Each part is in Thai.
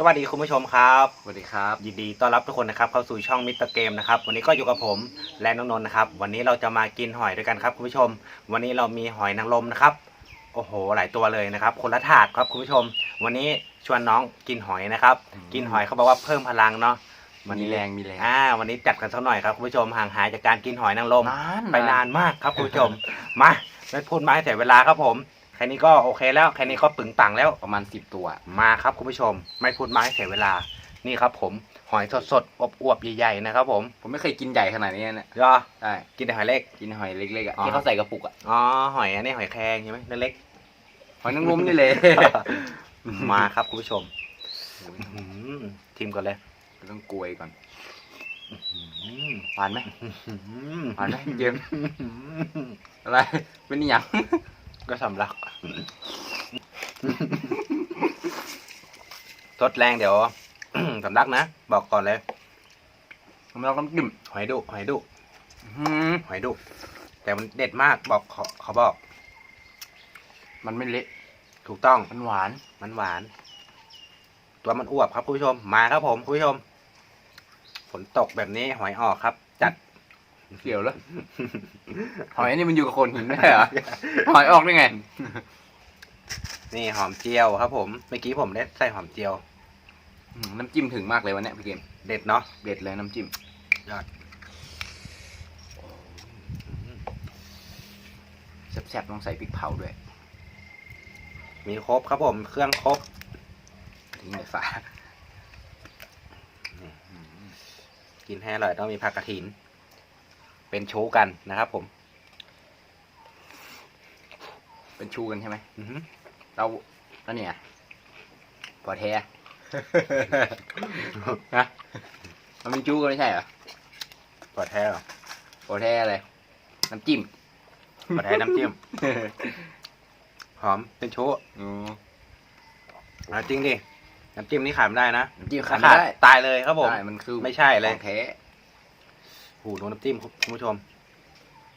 สวัสดีคุณผู้ชมครับสวัสดีครับ ยินดีต้อนรับทุกคนนะครับเข้าสู่ช่องมิสเตอร์เกมนะครับวันนี้ก็อยู่กับผมและน้องนนท์นะครับ วันนี้เราจะมากินหอยด้วยกันครับคุณผู้ชม วันนี้เรามีหอยนางรมนะครับโอ้โห หลายตัวเลยนะครับ คนละถาดครับคุณผู้ชม วันนี้ชวนน้องกินหอยนะครับอืมกินหอยเขาบอกว่าเพิ่มพลังเนาะมีแรงมีแรง อ่า วันนี้จัดกันสักหน่อยครับคุณผู้ชมห่างหายจากการกินหอยนางรมนานไปนานมากครับคุณผู้ชม มาไม่พูดมาให้เสียเวลาครับผม แค่นี้ก็โอเคแล้วแค่นี้ก็ปึงปังแล้วประมาณสิบตัวมาครับคุณผู้ชม ไม่พูดมาให้เสียเวลานี่ครับ ผมหอยสดสดๆอบอวบๆใหญ่ๆนะครับ ผมผมไม่เคยกินใหญ่ขนาดนี้เนี่ยก็ใช่กินแต่หอยเล็กกินหอยเล็กๆอะอ๋อที่เขาใส่กระปุกอะอ๋อหอยอันนี้หอยแครงใช่ไหมเล็กหอยนางรมนี่เลยๆมาครับคุณผู้ชมอื้อหือทิมก่อนเลยต้องกลวยก่อนอื้อหือหวานไหมอื้อหือหวานไหมเย็นอะไรเป็นอหย่างก็สำลัก ทดแรงเดี๋ยว สำลักนะ บอกก่อนเลยผมลองน้ำจิ้มหอยดุหอยดุอื้อหือหอยดุแต่มันเด็ดมากบอกเขาเขาบอก มันไม่เละถูกต้องมันหวาน มันหวาน ตัวมันอวบครับคุณผู้ชมมาครับผมคุณผู้ชมฝนตกแบบนี้หอยออกครับ จัด เกี่ยวแล้วหอยนี่มันอยู่กับคนหินได้เหรอหอยออกได้ไง นี่หอมเจียวครับ ผม เมื่อกี้ผมได้ใส่หอมเจียวอืมน้ำจิ้มถึงมากเลยวันเนี้ยพี่เกม เด็ดเนาะ เด็ดเลยน้ำจิ้ม ยอดแซ่บๆต้องใส่พริกเผาด้วย มีครบครับผม เครื่องครบ ทิ้งในฝากินให้อร่อยต้องมีผักกระถิน เป็นชูกันนะครับผม เป็นชูกันใช่ไหมอื้อหือเราแล้วเนี่ยพอแท้ฮะมันเป็นจูกันไม่ใช่เหรอปลอดแท้เหรอพอแท้อะไรน้ำจิ้มปลอดแท้น้ำจิ้มหอมเป็นชูอ๋อเอาจริงดิน้ำจิ้มนี่ขายไม่ได้นะน้ำจิ้มขาขาดดไม่ได้ตายเลยครับผมใช่มันคือไม่ใช่เลยของแท้ หูดูน้ำจิ้มครับคุณผู้ชม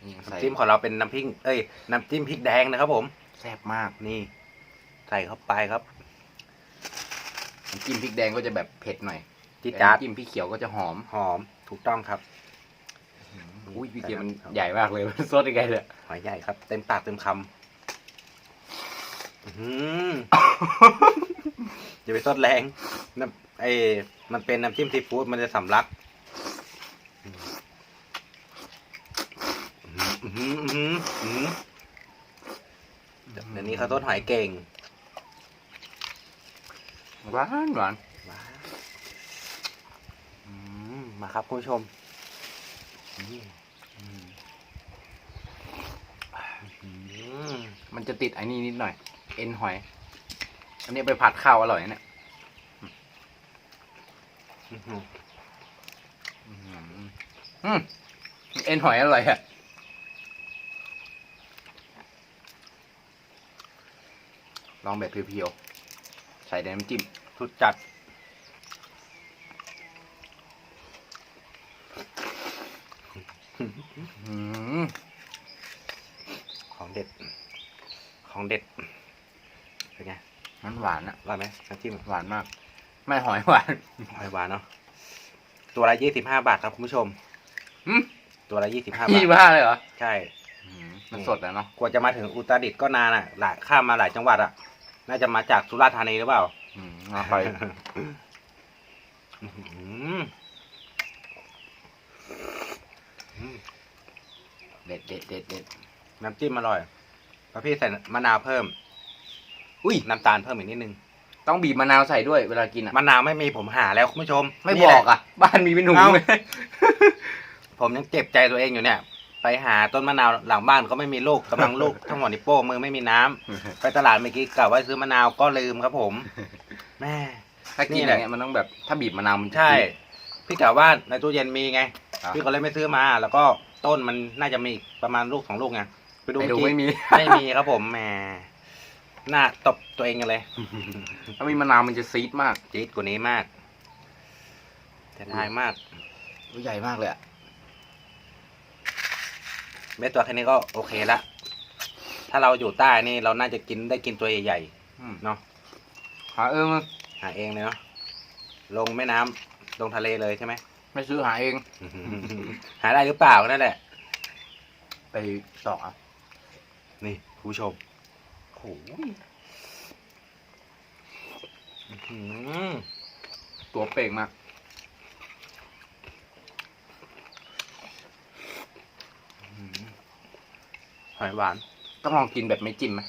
นี่ใส่น้ำจิ้มของเราเป็นน้ำพริก เอ้ย น้ำจิ้มพริกแดงนะครับ ผม แซ่บมากนี่ ใส่เข้าไปครับน้ำจิ้มพริกแดงก็จะแบบเผ็ดหน่อยจิดแต่จาดน้ำจิ้มพริกเขียวก็จะหอม หอม ถูกต้องครับอุ้ยพี่เกียร์มันครับใหญ่มากเลยมันซดยังไงเลยหอยใหญ่ครับ เต็มปากเต็มคำอื้อหืออย่าไปซดแรงน้ำไอ้มันเป็นน้ำจิ้มซีฟู้ดมันจะสำลักอื้อหืออื้อหืออื้อหือ เดี๋ยวนี้เขาต้นหอยเก่ง หวานหวานมาอืมมาครับคุณผู้ชมอืมอืมอืมมันจะติดไอ้นี่นิดหน่อย เอ็นหอย อันนี้ไปผัดข้าวอร่อยนะเนี่ยอื้อหืออืมอืมเอ็นหอยอร่อยอะ ลองแบบเพียวๆ ใส่ในน้ำจิ้มสุดจัดอืมของเด็ด ของเด็ด เป็นไง มันหวานอะว่าไหมน้ำจิ้มหวานมาก ไม่หอยหวาน หอยหวานเนาะ ตัวละยี่สิบห้าบาทครับคุณผู้ชมอืมตัวละยี่สิบห้าบายี่ทบ้าเลยเหรอ ใช่อืมมันสดแล้วเนาะ กว่าจะมาถึงอุตรดิตถ์ก็นานอะ หลายข้ามมาหลายจังหวัดอะ น่าจะมาจากสุราษฎร์ธานีหรือเปล่า อืมอร่อยอื้อหืออืมเด็ดเด็ดเด็ดเด็ดน้ำจิ้มอร่อยแล้วพี่ใส่มะนาวเพิ่ม อุ้ยน้ำตาลเพิ่มอีกนิดนึง ต้องบีบมะนาวใส่ด้วยเวลากินอะมะนาวไม่มีผมหาแล้วคุณผู้ชมไม่นี่บแหอละกอะบ้านมีเป็นถุงเอ้า เลย ผมยังเจ็บใจตัวเองอยู่เนี่ย ไปหาต้นมะนาวหลังบ้านก็ไม่มีลูกกำลังลูก ทั้งหมดนิ้วโป้งมือไม่มีน้ำไปตลาดเมื่อกี้กะว่าซื้อมะนาวก็ลืมครับผมแม่ ถ้ากินนี่อแหละย่างเงี้ยมันต้องแบบถ้าบีบมะนาวมันจะใช่จี๊ดพี่กะว่าในตู้เย็นมีไงอะพี่ก็เลยไม่ซื้อมา แล้วก็ต้นมันน่าจะมีอีกประมาณลูกสองลูกไงไปดูไปดูเอกี้ไม่มี ไม่มีครับผมแหมหน้าตบตัวเองกันเลย ถ้ามีมะนาวมันจะซีดมากจี๊ดกว่านี้มากจะทายมากอุ๊ยใหญ่มากเลยอะ เม็ดตัวแค่นี้ก็โอเคละ ถ้าเราอยู่ใต้นี่เราน่าจะกินได้กินตัวใหญ่อืมๆเนาะ หาเออมันหาเองเลยเนาะ ลงแม่น้ำลงทะเลเลยใช่ไหม ไม่ซื้อหาเอง หาได้หรือเปล่านั่นแหละ ไปต่อเอานี่คุณผู้ชมโอ้ยอื้อหือตัวเป่งมากอืม ห อยหวาน ต้องลองกินแบบไม่จิ้มไหม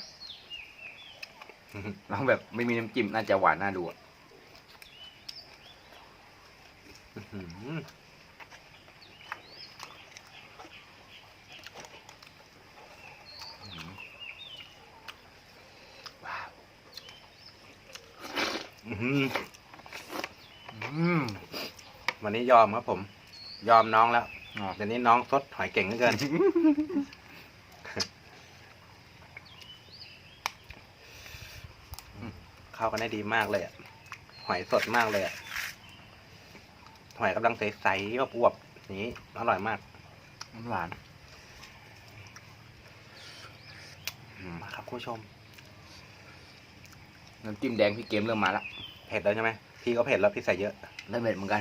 ลองแบบไม่มีน้ำจิ้มน่าจะหวานน่าดูอะอื้อหืออือหือวันนี้ยอมครับผม ยอมน้องแล้ว อ๋อเดี๋ยวนี้น้องซดหอยเก่งเหลือเกิน เข้ากันได้ดีมากเลยอะหอยสดมากเลยอะหอยกำลังใสๆอวบๆอย่างนี้อร่อยมากมันหวานอืมมาครับคุณผู้ชม น้ำจิ้มแดงพี่เกมเริ่มมาแล้วเผ็ดแล้วใช่ไหมพี่ก็เผ็ดแล้วพี่ใส่เยอะเริ่มเผ็ดเหมือนกัน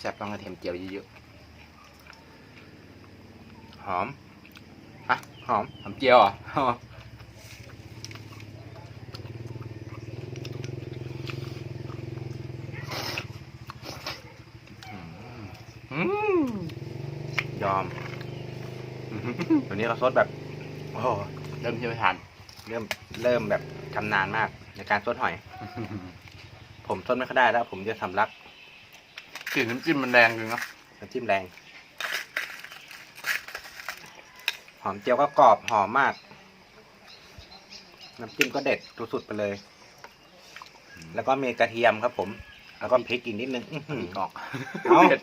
แซ่บๆต้องกระเทียมเจียวเยอะ หอมฮะหอมๆทำเจียวเหรออืมยอมเดี๋ยวนี้เราซดแบบ โอ้โหเริ่มเชี่ยวชาญเริ่มเริ่มแบบชำนาญมาก ในการซดหอย ผมซดไม่ค่อยได้แล้ว ผมจะสำลักกลิ่นน้ำจิ้มมันแรงจริงเนาะน้ำจิ้มแรง หอมเจียวก็กรอบหอมมาก น้ำจิ้มก็เด็ดสุดๆไปเลย แล้วก็มีกระเทียมครับผม แล้วก็พริกอีกนิดนึงอื้อหือออกเอ้าเผ็ด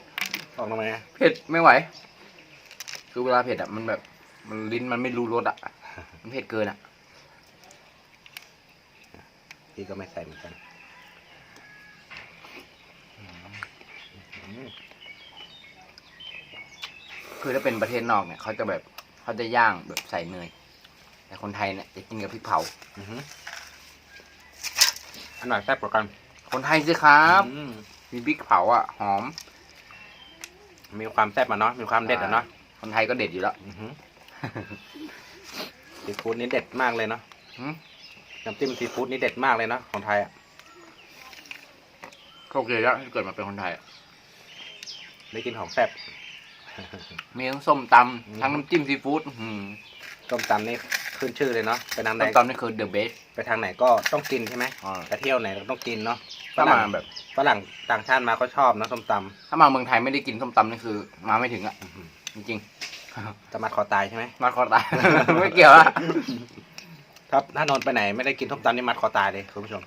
ออกทำไมอะเผ็ดไม่ไหว คือเวลาเผ็ดอะมันแบบ มันลิ้นมันไม่รู้รสอะ มันเผ็ดเกินอะพี่ก็ไม่ใส่เหมือนกันอืมคือถ้าเป็นประเทศนอกเนี่ยเขาจะแบบ เขาจะย่างแบบใส่เนยแต่คนไทยเนี่ยจะกินกับพริกเผาอื้อหืออันไหนแซ่บกว่ากันคนไทยสิครับอืมมีพริกเผาอะหอม มีความแซ่บมาเนาะมีความเด็ดอะเนาะคนไทยก็เด็ดอยู่แล้ว อื้อหือ ซีฟู้ดนี่เด็ดมากเลยเนาะหืม น้ำจิ้มซีฟู้ดนี่เด็ดมากเลยเนาะของไทยอะโชคดีแล้วที่เกิดมาเป็นคนไทยอะได้กินของแซ่บ มีทั้งส้มตอืมำทั้งน้ำจิ้มซีฟู้ดอื้อหือต้มตำนี่ขึ้นชื่อเลยเนาะไปทางไหนส้มตำนี่คือเดอะเบส ไปทางไหนก็ต้องกินใช่ไหมไปเที่ยวไหนก็ต้องกินเนาะฝถ้ารั่มางแบบ ฝรั่งต่างชาติมาก็ชอบเนาะส้มตถ้ามาเมืองไทยไม่ได้กินส้มตำนี่คือ มาไม่ถึงอะำจริงจะมาขอตายใช่ไหมๆมาคอตาย ไม่เกี่ยวอะครับถ้านนท์ไปไหนไม่ได้กินส้มตำนี่มัดคอตายเลยคุณผู้ชม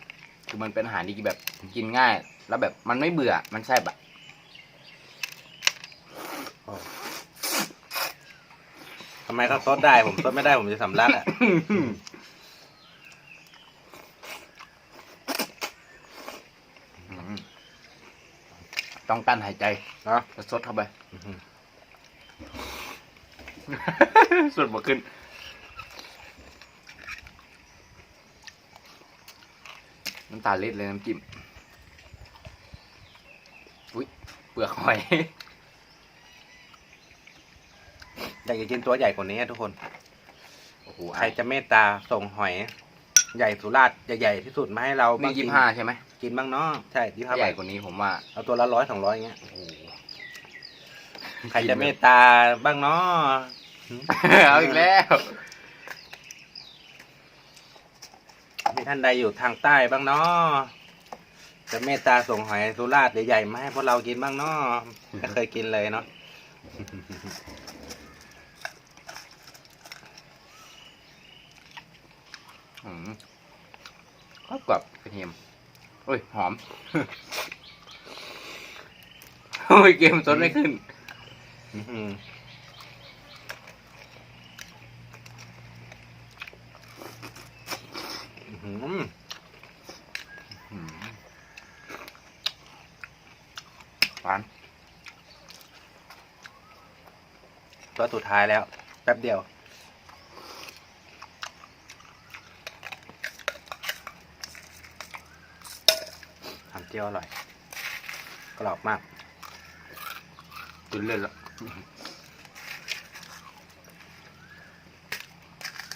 คือมันเป็นอาหารที่แบบกินง่าย แล้วแบบมันไม่เบื่อมันแซ่บอะำไมเขาซดได้ผมซดไม่ได้ผมจะสำลักอะอืมต้องกั้นหายใจเนาะแล้วซดเข้าไปอื้อหือสดมาขึ้น น้ำตาลเล็ดเลยน้ำจิ้ม อุ้ยเปลือกหอย อยากจะกินตัวใหญ่กว่านี้อะทุกคนโอ้โหใครจะเมตตาส่งหอย ใหญ่สุราษฎร์ใหญ่ๆที่สุดมาให้เรานี่บ้างยี่กิห้าใช่ไหมกินบ้างเนาะใช่ยี่ห้าถ้าใหญ่บาทกว่านี้ผมว่าเอาตัวละร้อยสองร้อยอย่างเงี้ยโอ้โหใครจะเมตตาบ้างเนาะเอาอีกแล้ว มีท่านใดอยู่ทางใต้บ้างเนาะจะเมตตาส่งหอยสุราษฎร์ใหญ่ๆมาให้พวกเรากินบ้างเนาะไม่เคยกินเลยเนาะ อืมกรอบกรอบกระเทียมโอ้ย หอม โอ้ย เกมสดไม่ขึ้น อื้อหืออื้อหืออืมหวานตัวสุดท้ายแล้ว แป๊บเดียว เจียวอร่อย กรอบมากจุนเล่นละ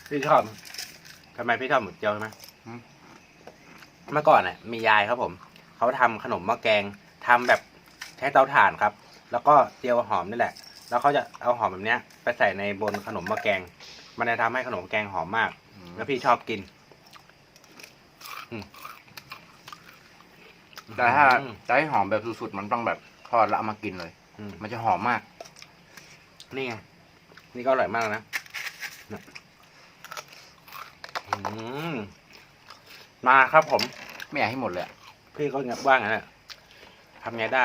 พี่ชอบทำไมพี่ชอบหมูเจียวใช่ไหมเมื่อก่อนน่ะ มียายครับผม เขาทำขนมหม้อแกงทำแบบใช้เตาถ่านครับ แล้วก็เจียวหอมนี่แหละ แล้วเขาจะเอาหอมแบบเนี้ย ไปใส่ในบนขนมหม้อแกง มันจะทำให้ขนมแกงหอมมาก แล้วพี่ชอบกิน แต่ถ้าอืม จะให้หอมแบบสุดๆมันต้องแบบทอดแล้วเอามากินเลย อืมมันจะหอมมาก นี่ไง นี่ก็อร่อยมากนะเนี่ยอืมมาครับผม ไม่อยากให้หมดเลยอะพี่ก็เงียบว่างนแหละทำไงได้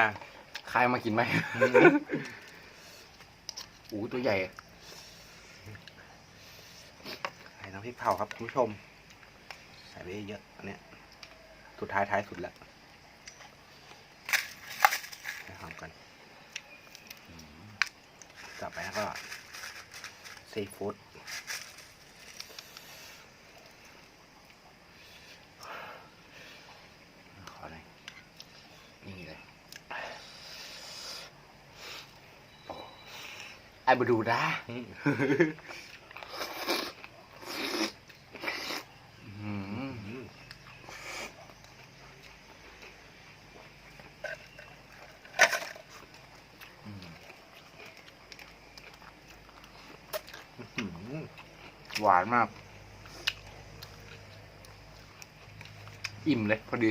ใครเอามากินไหมอู้ตัวใหญ่ใส่น้ำพริกเผาครับคุณผู้ชม ใส่ไปเยอะๆอันเนี้ย สุดท้ายท้ายสุดแล้ว ให้หอมกันต่อไปแล้วก็ซีฟู้ดขอหน่อยนี่เลยไอ้บดูดาม อืม อืมอืม หวานมาก อิ่มเลยพอดี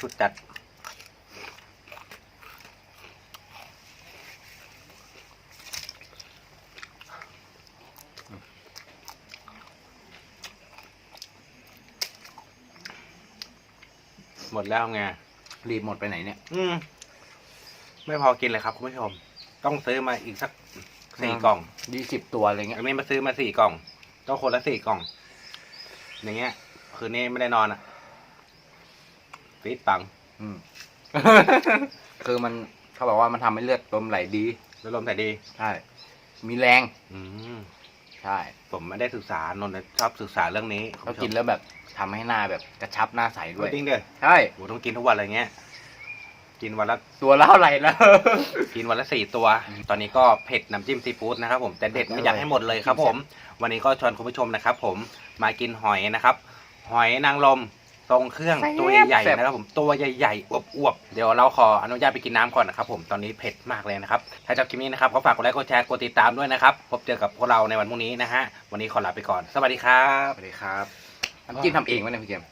สุดจัดหมดแล้วไงรีบหมดไปไหนเนี่ย อืม ไม่พอกินเลยครับคุณผู้ชม ต้องซื้อมาอีกสักสี่อืมกล่องยี่สิบตัวอะไรเงี้อัยนนี้มาซื้อมาสี่กล่อง ต้องคนละสี่กล่อง อย่างเงี้ย คืนนี้ไม่ได้นอนอะฟีดปัง อืม คือมันเขาบอกว่ามันทำให้เลือดลมไหลดีแล้วลมแต่ดี ใช่ มีแรง อืมใช่ ผมไม่ได้ศึกษานนท์ชอบศึกษาเรื่องนี้เขากินแล้วแบบทำให้หน้าแบบกระชับหน้าใสด้ด้ววยยจริงเด้อใช่โหต้องกินทุกวันอะไรเงี้ย กินวันละตัวละเท่าไหร่แล้ว กินวันละสี่ตัว ตอนนี้ก็เผ็ดน้ำจิ้มซีฟู้ดนะครับผมแต่เด็ดไม่อยากให้หมดเลยครับผม วันนี้ก็ชวนคุณผู้ชมนะครับ ผมมากินหอยนะครับ หอยนางรมทรงเครื่องแซ่บตัวใหญ่แซ่ๆบนะครับผมตัวใหญ่ๆอวบๆเดี๋ยวเราขออนุญาตไปกินน้ำก่อนนะครับผมตอนนี้เผ็ดมากเลยนะครับถ้าชอบคลิปนี้นะครับก็ฝากกดไลค์กดแชร์กดติดตามด้วยนะครับพบเจอกับพวกเราในวันพรุ่งนี้นะฮะวันนี้ขอลาไปก่อน สวัสดีครับสวัสดีครับน้ำจิ้มทำเองวะเนี่ยพี่เกม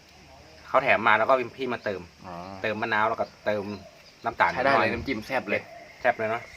เขาแถมมาแล้วก็พี่มาเติมอ๋อเติมมะนาวแล้วก็เติม น้ำตาลใช้ได้หน่เลอยยน้ำจิ้มแซ่บเลย แซ่บเลยเนาะใ